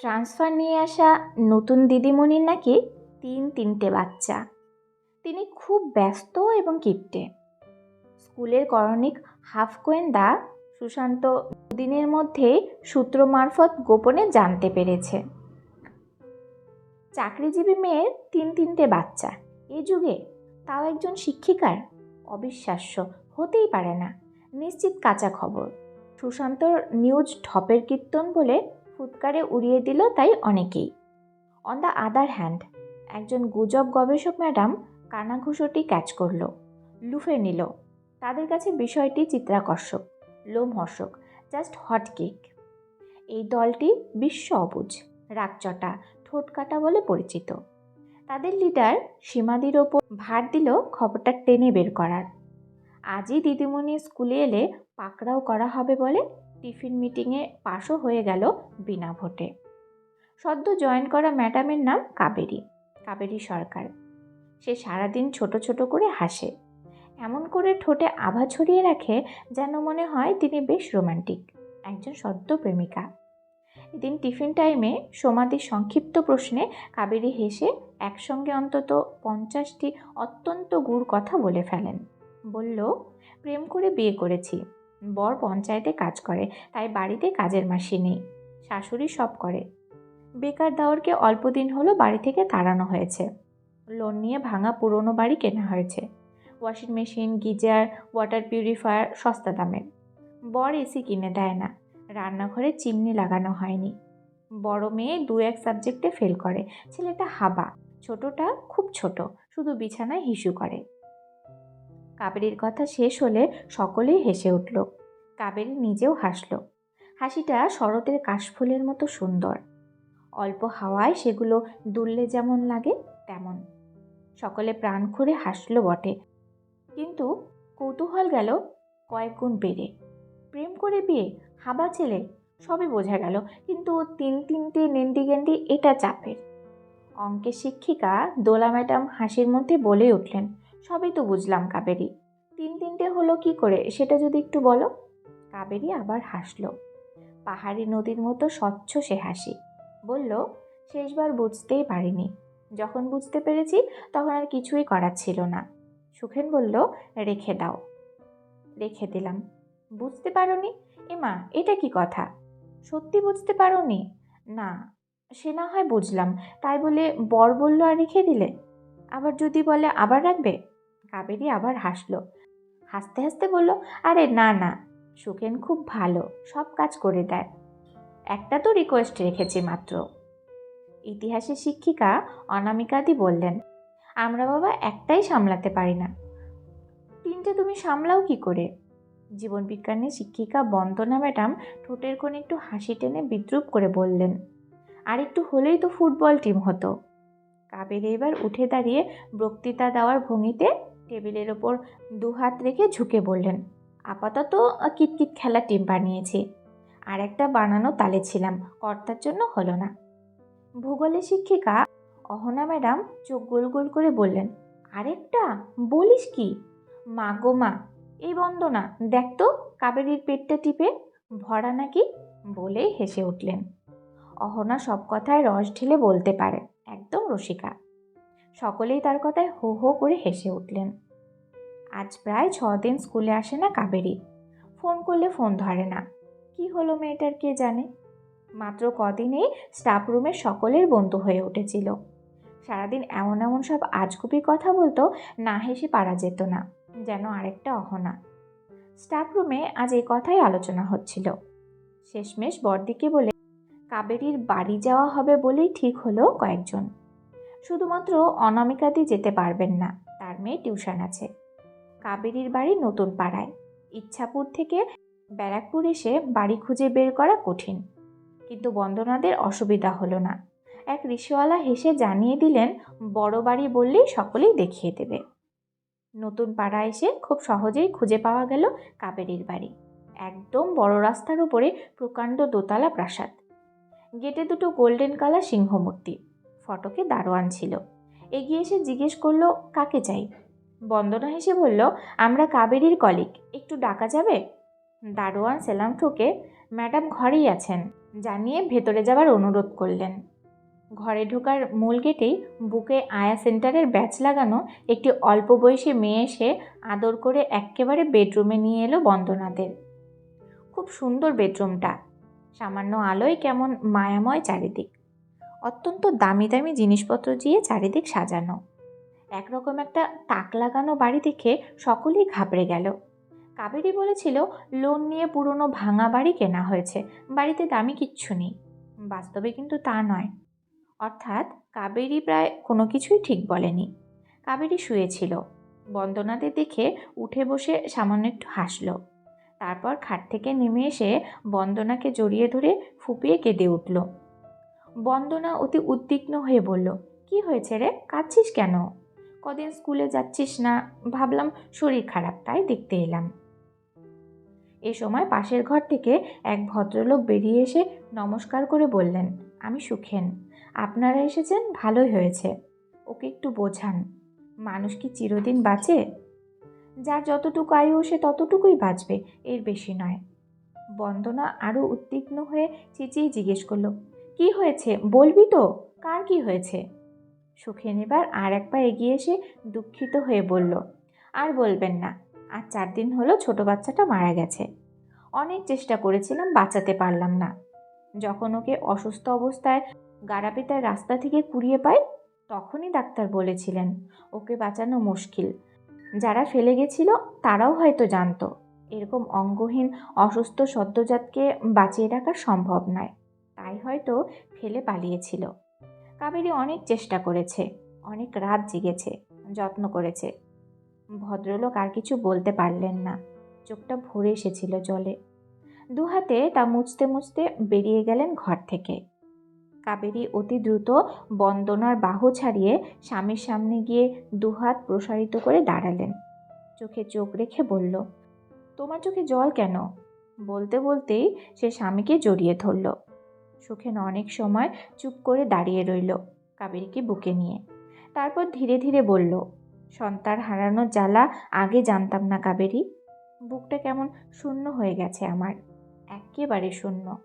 Transfer নিয়ে আসা নতুন দিদিমণির নাকি তিন তিনটে বাচ্চা। তিনি খুব ব্যস্ত এবং কিপ্টে। স্কুলের করণিক হাফ গোয়েন্দা সুশান্ত দিনের মধ্যে সূত্র মারফত গোপনে জানতে পেরেছে। চাকরিজীবী মেয়ের তিন তিনটে বাচ্চা। এ যুগে তাও একজন শিক্ষিকার অবিশ্বাস্য হতেই পারে না। নিশ্চিত কাঁচা খবর। সুশান্তর নিউজ ঠপের কীর্তন বলে ফুৎকারে উড়িয়ে দিল তাই অনেকেই। অন দ্য আদার হ্যান্ড একজন গুজব গবেষক ম্যাডাম কানাঘুষোটি ক্যাচ করল, লুফে নিল। তাদের কাছে বিষয়টি চিত্রাকর্ষক, লোমহর্ষক, জাস্ট হট কেক। এই দলটি বিশ্ব অবুজ, রাগচটা, ঠোঁটকাটা বলে পরিচিত। তাদের লিডার সীমাদির ওপর ভার দিল খবরটা টেনে বের করার। আজই দিদিমণি স্কুলে এলে পাকড়াও করা হবে বলে টিফিন মিটিংয়ে পাশও হয়ে গেল বিনা ভোটে। সদ্য জয়েন করা ম্যাডামের নাম কাবেরী কাবেরী সরকার। সে সারাদিন ছোট ছোট করে হাসে। এমন করে ঠোঁটে আভা ছড়িয়ে রাখে যেন মনে হয় তিনি বেশ রোমান্টিক, একজন সদ্য প্রেমিকা। এদিন টিফিন টাইমে সমাধির সংক্ষিপ্ত প্রশ্নে কাবেরী হেসে একসঙ্গে অন্তত পঞ্চাশটি অত্যন্ত গুড় কথা বলে ফেলেন। বলল, প্রেম করে বিয়ে করেছি। বর পঞ্চায়েতে কাজ করে, তাই বাড়িতে কাজের মাসি নেই। শাশুড়ি সব করে। বেকার দাওয়ারকে অল্প দিন হলো বাড়ি থেকে তাড়ানো হয়েছে। লোন নিয়ে ভাঙা পুরনো বাড়ি কেনা হয়েছে। Washing machine, geyser, water purifier সস্তা দামে বর এসি কিনে দেয় না। রান্নাঘরে চিমনি লাগানো হয়নি। বড় মেয়ে দু এক সাবজেক্টে ফেল করে। ছেলেটা হাবা। ছোটটা খুব ছোট। শুধু বিছানায় হিসু করে। কাবেরীর কথা শেষ হলে সকলেই হেসে উঠল। কাবেরী নিজেও হাসল। হাসিটা শরতের কাশফুলের মতো সুন্দর। অল্প হাওয়ায় সেগুলো দুললে যেমন লাগে, তেমন। সকলে প্রাণ খুঁড়ে হাসল বটে। কিন্তু কৌতূহল গেল কয়েক গুণ বেড়ে। প্রেম করে বিয়ে, হাবা ছেলে, সবই বোঝা গেল, কিন্তু তিন তিনটে নেন্ডি গেন্ডি এটা চাপের। অঙ্কের শিক্ষিকা দোলা ম্যাডাম হাসির মধ্যে বলে উঠলেন সবই তো বুঝলাম, কাবেরী। তিন তিনটে হলো কি করে, সেটা যদি একটু বলো। কাবেরী আবার হাসলো। পাহাড়ি নদীর মতো স্বচ্ছ সে হাসি। বলল, শেষবার বুঝতেই পারিনি। যখন বুঝতে পেরেছি, তখন আর কিছুই করার ছিল না। সুখেন বলল, রেখে দাও। রেখে দিলাম। বুঝতে পারোনি? এমা এটা কি কথা? সত্যি বুঝতে পারোনি? না, সে না হয় বুঝলাম। তাই বলে বর বলল আর রেখে দিলে? আবার যদি বলে, আবার রাখবে? কাবেরী আবার হাসলো। হাসতে হাসতে বলল, আরে না না, সুখেন খুব ভালো, সব কাজ করে দেয়। একটা তো রিকোয়েস্ট রেখেছি মাত্র। ইতিহাসের শিক্ষিকা অনামিকাদি বললেন, আমরা বাবা একটাই সামলাতে পারি না। তিনটে তুমি সামলাও কি করে? জীবনবিজ্ঞানের শিক্ষিকা বন্দনা ম্যাডাম ঠোঁটের কোণে একটু হাসি টেনে বিদ্রুপ করে বললেন আর একটু হলেই তো ফুটবল টিম হতো। কাবেরী এবার উঠে দাঁড়িয়ে বক্তৃতা দেওয়ার ভঙ্গিতে টেবিলের ওপর দুহাত রেখে ঝুঁকে বললেন, আপাতত কিতকিত খেলা টিম বানিয়েছি। আর একটা বানানো তালে ছিলাম, কর্তার জন্য হলো না। ভূগোলের শিক্ষিকা অহনা ম্যাডাম চোখ গোল গোল করে বললেন, আরেকটা? বলিস কি? মা গো মা, এই বন্দনা, দেখ তো কাবেরীর পেটটা টিপে, ভরা নাকি? বলেই হেসে উঠলেন। অহনা সব কথায় রস ঢেলে বলতে পারে। একদম রসিকা। সকলেই তার কথায় হো হো করে হেসে উঠলেন। আজ প্রায় ছ দিন স্কুলে আসে না কাবেরী। ফোন করলে ফোন ধরে না। কি হলো মেয়েটার কে জানে? মাত্র কদিনেই স্টাফ রুমের সকলের বন্ধু হয়ে উঠেছিল। সারাদিন এমন এমন সব আজগুবি কথা বলতো, না হেসে পারা যেত না, যেন আরেকটা অহনা। স্টাফ রুমে আজ এই কথাই আলোচনা হচ্ছিল। শেষমেশ বড়দিকে বলে কাবেরীর বাড়ি যাওয়া হবে বলেই ঠিক হলো কয়েকজন। শুধুমাত্র অনামিকাদি যেতে পারবেন না, তার মেয়ে টিউশন আছে। কাবেরীর বাড়ি নতুন পাড়ায়। ইচ্ছাপুর থেকে ব্যারাকপুর এসে বাড়ি খুঁজে বের করা কঠিন। কিন্তু বন্দনাদের অসুবিধা হলো না। এক রিসিওয়ালা হেসে জানিয়ে দিলেন, বড় বাড়ি বললেই সকলেই দেখিয়ে দেবে। নতুন পাড়া এসে খুব সহজেই খুঁজে পাওয়া গেল কাবেরীর বাড়ি। একদম বড় রাস্তার উপরে প্রকাণ্ড দোতলা প্রাসাদ। গেটে দুটো গোল্ডেন কালার সিংহমূর্তি। ফটকে দারোয়ান ছিল। এগিয়ে এসে জিজ্ঞেস করল, কাকে চাই? বন্দনা হেসে বলল, আমরা কাবেরীর কলিক। একটু ডাকা যাবে? দারোয়ান সেলাম ঠুকে, ম্যাডাম ঘরেই আছেন। জানিয়ে ভেতরে যাওয়ার অনুরোধ করলেন। ঘরে ঢোকার মূল গেটেই বুকে আয়া সেন্টারের ব্যাচ লাগানো একটি অল্প বয়সী মেয়ে এসে আদর করে এক্কেবারে বেডরুমে নিয়ে এলো বন্দনাদের। খুব সুন্দর বেডরুমটা। সামান্য আলোয় কেমন মায়াময় চারিদিক। অত্যন্ত দামি দামি জিনিসপত্র দিয়ে চারিদিক সাজানো। একরকম একটা তাক লাগানো বাড়ি দেখে সকলেই ঘাবড়ে গেল। কাবেরী বলেছিল, লোন নিয়ে পুরনো ভাঙা বাড়ি কেনা হয়েছে, বাড়িতে দামি কিচ্ছু নেই। বাস্তবে কিন্তু তা নয়। অর্থাৎ কাবেরী প্রায় কোনো কিছুই ঠিক বলেনি। কাবেরী শুয়েছিল। বন্দনাদের দেখে উঠে বসে সামান্য একটু হাসল। তারপর খাট থেকে নেমে এসে বন্দনাকে জড়িয়ে ধরে ফুপিয়ে কেঁদে উঠল। বন্দনা অতি উদ্বিগ্ন হয়ে বলল, কি হয়েছে রে? কাঁদছিস কেন? কদিন স্কুলে যাচ্ছিস না? ভাবলাম শরীর খারাপ, তাই দেখতে এলাম এ সময় পাশের ঘর থেকে এক ভদ্রলোক বেরিয়ে এসে নমস্কার করে বললেন, আমি সুখেন। আপনারা এসেছেন, ভালোই হয়েছে। ওকে একটু বোঝান। মানুষ কি চিরদিন বাঁচে? যার যতটুকু আয়ু, সে ততটুকুই বাঁচবে, এর বেশি নয়। বন্দনা আরও উদ্বিগ্ন হয়ে চেঁচিয়ে জিজ্ঞেস করল, কি হয়েছে? বলবি তো? কার কি হয়েছে? সুখেন এবার আর এক পা এগিয়ে এসে দুঃখিত হয়ে বলল, আর বলবেন না আর চার দিন হলো ছোট বাচ্চাটা মারা গেছে। অনেক চেষ্টা করেছিলাম, বাঁচাতে পারলাম না। যখন ওকে অসুস্থ অবস্থায় গাড়াপিতার রাস্তা থেকে কুড়িয়ে পাই, তখনই ডাক্তার বলেছিলেন, ওকে বাঁচানো মুশকিল। যারা ফেলে গেছিল, তারাও হয়তো জানত। এরকম অঙ্গহীন, অসুস্থ সদ্যজাতকে বাঁচিয়ে রাখা সম্ভব নয়। তাই হয়তো ফেলে পালিয়েছিল। কাবেরী অনেক চেষ্টা করেছে, অনেক রাত জেগেছে, যত্ন করেছে। ভদ্রলোক আর কিছু বলতে পারলেন না। চোখটা ভরে এসেছিল জলে। দু হাতে তা মুছতে মুছতে বেরিয়ে গেলেন ঘর থেকে। কাবেরী অতি দ্রুত বন্দনার বাহু ছাড়িয়ে স্বামীর সামনে গিয়ে দুহাত প্রসারিত করে দাঁড়ালেন। চোখে চোখ রেখে বলল, তোমার চোখে জল কেন? বলতে বলতেই সে স্বামীকে জড়িয়ে ধরল। সুখেন অনেক সময় চুপ করে দাঁড়িয়ে রইল কাবেরীকে বুকে নিয়ে। তারপর ধীরে ধীরে বলল, সন্তান হারানোর জ্বালা আগে জানতাম না কাবেরী। বুকটা কেমন শূন্য হয়ে গেছে আমার। একেবারে শূন্য।